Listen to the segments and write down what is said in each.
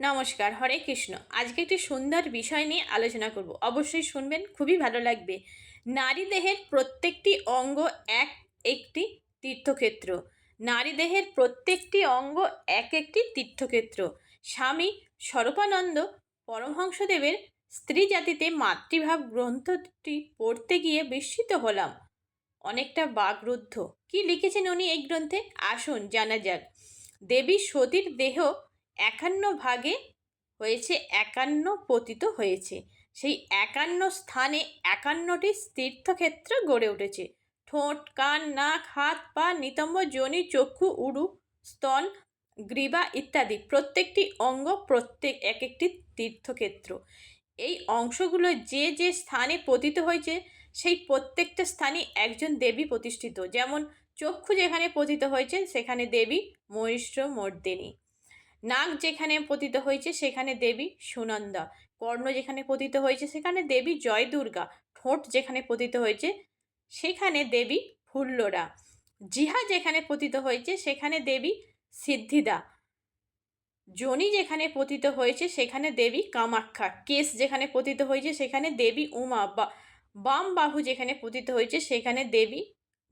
নমস্কার, হরে কৃষ্ণ। আজকে একটি সুন্দর বিষয় নিয়ে আলোচনা করব। অবশ্যই শুনবেন, খুবই ভালো লাগবে। নারী দেহের প্রত্যেকটি অঙ্গ এক একটি তীর্থক্ষেত্র। নারী দেহের প্রত্যেকটি অঙ্গ এক একটি তীর্থক্ষেত্র। স্বামী স্বরূপানন্দ পরমহংসদেবের স্ত্রী জাতিতে মাতৃভাব গ্রন্থটি পড়তে গিয়ে বিস্মিত হলাম। অনেকটা বাগরুদ্ধ কি লিখেছেন উনি এই গ্রন্থে? আসুন, জানা যাক। দেবী সতীর দেহ একান্ন ভাগে হয়েছে, একান্ন পতিত হয়েছে। সেই একান্ন স্থানে একান্নটি তীর্থক্ষেত্র গড়ে উঠেছে। ঠোঁট, কান, নাক, হাত, পা, নিতম্ব যোনি চক্ষু উড়ু স্তন গ্রীবা ইত্যাদি প্রত্যেকটি অঙ্গ, প্রত্যেক এক একটি তীর্থক্ষেত্র। এই অংশগুলো যে যে স্থানে পতিত হয়েছে, সেই প্রত্যেকটা স্থানে একজন দেবী প্রতিষ্ঠিত। যেমন চক্ষু যেখানে পতিত হয়েছে, সেখানে দেবী মহিষ্ঠ মর্দিনী। নাক যেখানে পতিত হয়েছে, সেখানে দেবী সুনন্দা। কর্ণ যেখানে পতিত হয়েছে, সেখানে দেবী জয় দুর্গা ঠোঁট যেখানে পতিত হয়েছে, সেখানে দেবী ফুল্লরা। জিহা যেখানে পতিত হয়েছে, সেখানে দেবী সিদ্ধিদা। জনি যেখানে পতিত হয়েছে, সেখানে দেবী কামাক্ষা কেশ যেখানে পতিত হয়েছে, সেখানে দেবী উমা। বা, বাম বাহু যেখানে পতিত হয়েছে, সেখানে দেবী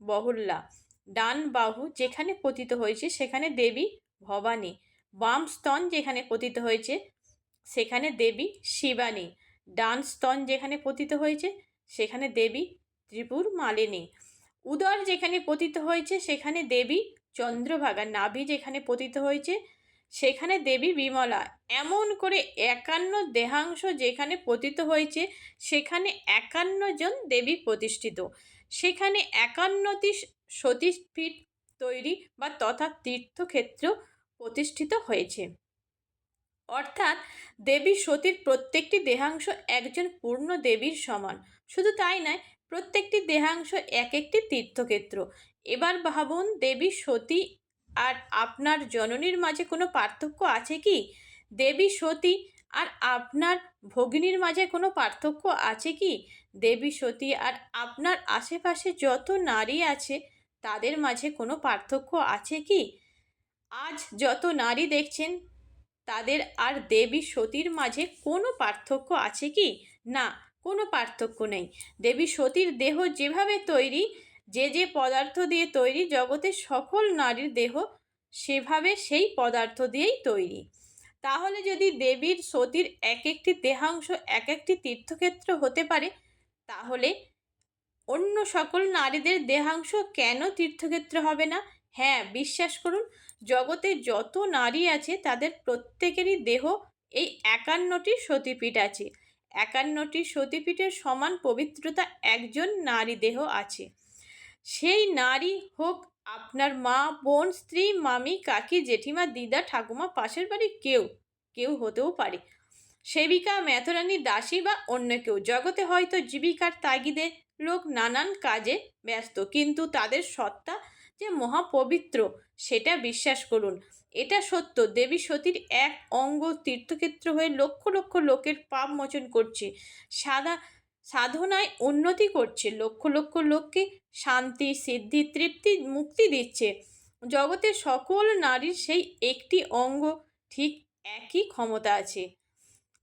বহুল্লা। ডান বাহু যেখানে পতিত হয়েছে, সেখানে দেবী ভবানী। বাম স্তন যেখানে পতিত হয়েছে, সেখানে দেবী শিবানী। ডান স্তন যেখানে পতিত হয়েছে, সেখানে দেবী ত্রিপুর মালিনী উদর যেখানে পতিত হয়েছে, সেখানে দেবী চন্দ্রভাগা। নাভি যেখানে পতিত হয়েছে, সেখানে দেবী বিমলা। এমন করে একান্ন দেহাংশ যেখানে পতিত হয়েছে, সেখানে একান্ন জন দেবী প্রতিষ্ঠিত। সেখানে একান্নটি সতীপীঠ তৈরি বা তথা তীর্থক্ষেত্র প্রতিষ্ঠিত হয়েছে। অর্থাৎ দেবী সতীর প্রত্যেকটি দেহাংশ একজন পূর্ণ দেবীর সমান। শুধু তাই নয়, প্রত্যেকটি দেহাংশ এক একটি তীর্থক্ষেত্র। এবার ভাবুন, দেবী সতী আর আপনার জননীর মাঝে কোনো পার্থক্য আছে কি? দেবী সতী আর আপনার ভগিনীর মাঝে কোনো পার্থক্য আছে কি? দেবী সতী আর আপনার আশেপাশে যত নারী আছে, তাদের মাঝে কোনো পার্থক্য আছে কি? আজ যত নারী দেখছেন, তাদের আর দেবী সতীর মাঝে কোনো পার্থক্য আছে কি? না, কোনো পার্থক্য নেই। দেবী সতীর দেহ যেভাবে তৈরি, যে যে পদার্থ দিয়ে তৈরি জগতের সকল নারীর দেহ, সেভাবে সেই পদার্থ দিয়েই তৈরি। তাহলে যদি দেবীর সতীর এক একটি দেহাংশ, এক একটি তীর্থক্ষেত্র হতে পারে, তাহলে অন্য সকল নারীদের দেহাংশ কেন তীর্থক্ষেত্র হবে না? হ্যাঁ বিশ্বাস করুন জগতে যত নারী আছে, তাদের প্রত্যেকেরই দেহ এই একান্নটি সতীপীঠ আছে। একান্নটি সতীপীঠের সমান পবিত্রতা একজন নারী দেহ আছে। সেই নারী হোক আপনার মা, বোন, স্ত্রী, মামি, কাকি, জেঠিমা, দিদা, ঠাকুমা, পাশের বাড়ি কেউ কেউ হতেও পারে। সেবিকা, মেথরানি, দাসী বা অন্য কেউ, জগতে হয়তো জীবিকার তাগিদে লোক নানান কাজে ব্যস্ত, কিন্তু তাদের সত্তা যে মহাপবিত্র, সেটা বিশ্বাস করুন। এটা সত্য, দেবী সতীর এক অঙ্গ তীর্থক্ষেত্র হয়ে লক্ষ লক্ষ লোকের পাপ মোচন করছে। সাদা সাধনায় উন্নতি করছে। লক্ষ লক্ষ লোককে শান্তি, সিদ্ধি, তৃপ্তি, মুক্তি দিচ্ছে। জগতের সকল নারীর সেই একটি অঙ্গ ঠিক একই ক্ষমতা আছে।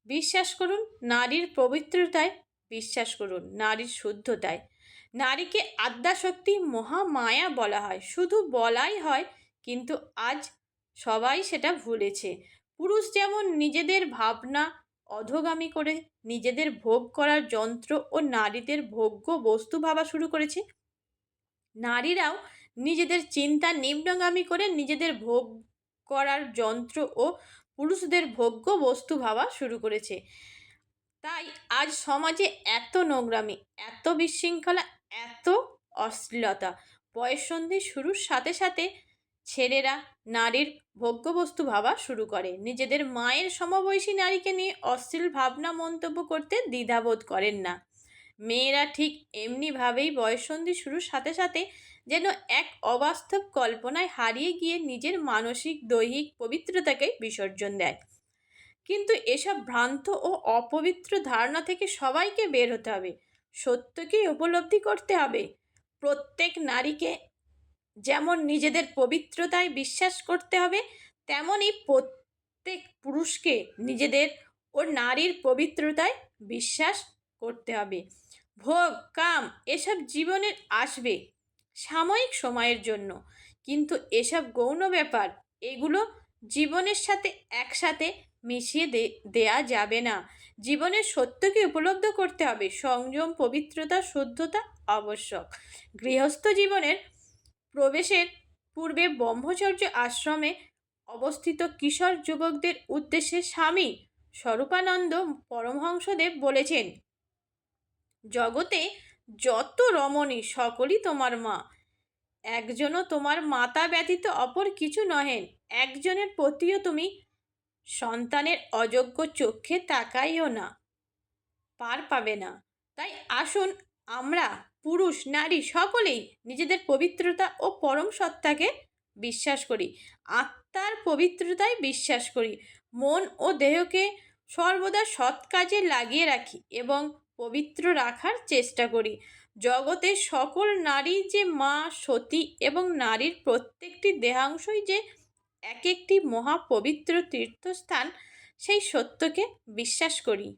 বিশ্বাস করুন, নারীর পবিত্রতায় বিশ্বাস করুন, নারীর শুদ্ধতায়। নারীকে আদ্যাশক্তি মহামায়া বলা হয়। শুধু বলাই হয়, কিন্তু আজ সবাই সেটা ভুলেছে। পুরুষ যেমন নিজেদের ভাবনা অধোগামী করে, নিজেদের ভোগ করার যন্ত্র ও নারীদের ভোগ্য বস্তু ভাবা শুরু করেছে, নারীরাও নিজেদের চিন্তা নিম্নগামী করে নিজেদের ভোগ করার যন্ত্র ও পুরুষদের ভোগ্য বস্তু ভাবা শুরু করেছে। তাই আজ সমাজে এত নোংরামি, এত বিশৃঙ্খলা অশ্লীলতা। বয়ঃসন্ধি শুরুর সাথে সাথে ছেলেরা নারীর ভোগ্যবস্তু ভাবা শুরু করে। নিজেদের মায়ের সমবয়সী নারীকে নিয়ে অশ্লীল ভাবনা মন্তব্য করতে দ্বিধাবোধ করেন না। মেয়েরা ঠিক এমনিভাবেই বয়ঃসন্ধি শুরুর সাথে সাথে যেন এক অবাস্তব কল্পনায় হারিয়ে গিয়ে নিজের মানসিক, দৈহিক পবিত্রতাকে বিসর্জন দেয়। কিন্তু এসব ভ্রান্ত ও অপবিত্র ধারণা থেকে সবাইকে বের হতে হবে। সত্যকেই উপলব্ধি করতে হবে। প্রত্যেক নারীকে যেমন নিজেদের পবিত্রতায় বিশ্বাস করতে হবে, তেমনই প্রত্যেক পুরুষকে নিজেদের ও নারীর পবিত্রতায় বিশ্বাস করতে হবে। ভোগ, কাম এসব জীবনের আসবে সাময়িক সময়ের জন্য। কিন্তু এসব গৌণ ব্যাপার, এগুলো জীবনের সাথে একসাথে মিশিয়ে দেয়া যাবে না। জীবনের সত্যকে উপলব্ধ করতে হবে। সংযম, পবিত্রতা, শুদ্ধতা আবশ্যক। গৃহস্থ জীবনের প্রবেশের পূর্বে ব্রহ্মচর্য আশ্রমে অবস্থিত কিশোর যুবকদের উদ্দেশ্যে স্বামী স্বরূপানন্দ পরমহংসদেব বলেছেন, জগতে যত রমণী, সকলই তোমার মা। একজনও তোমার মাতা ব্যতীত অপর কিছু নহেন একজনের প্রতিও তুমি সন্তানের অযোগ্য চক্ষে তাকাইও না। পার পাবে না। তাই আসুন আমরা, পুরুষ, নারী সকলেই নিজেদের পবিত্রতা ও পরম সত্তাকে বিশ্বাস করি। আত্মার পবিত্রতায় বিশ্বাস করি। মন ও দেহকে সর্বদা সৎ কাজে লাগিয়ে রাখি এবং পবিত্র রাখার চেষ্টা করি। জগতের সকল নারী যে মা, সতী এবং নারীর প্রত্যেকটি দেহাংশই যে এক একটি মহাপবিত্র তীর্থস্থান সেই সত্যকে বিশ্বাস করি।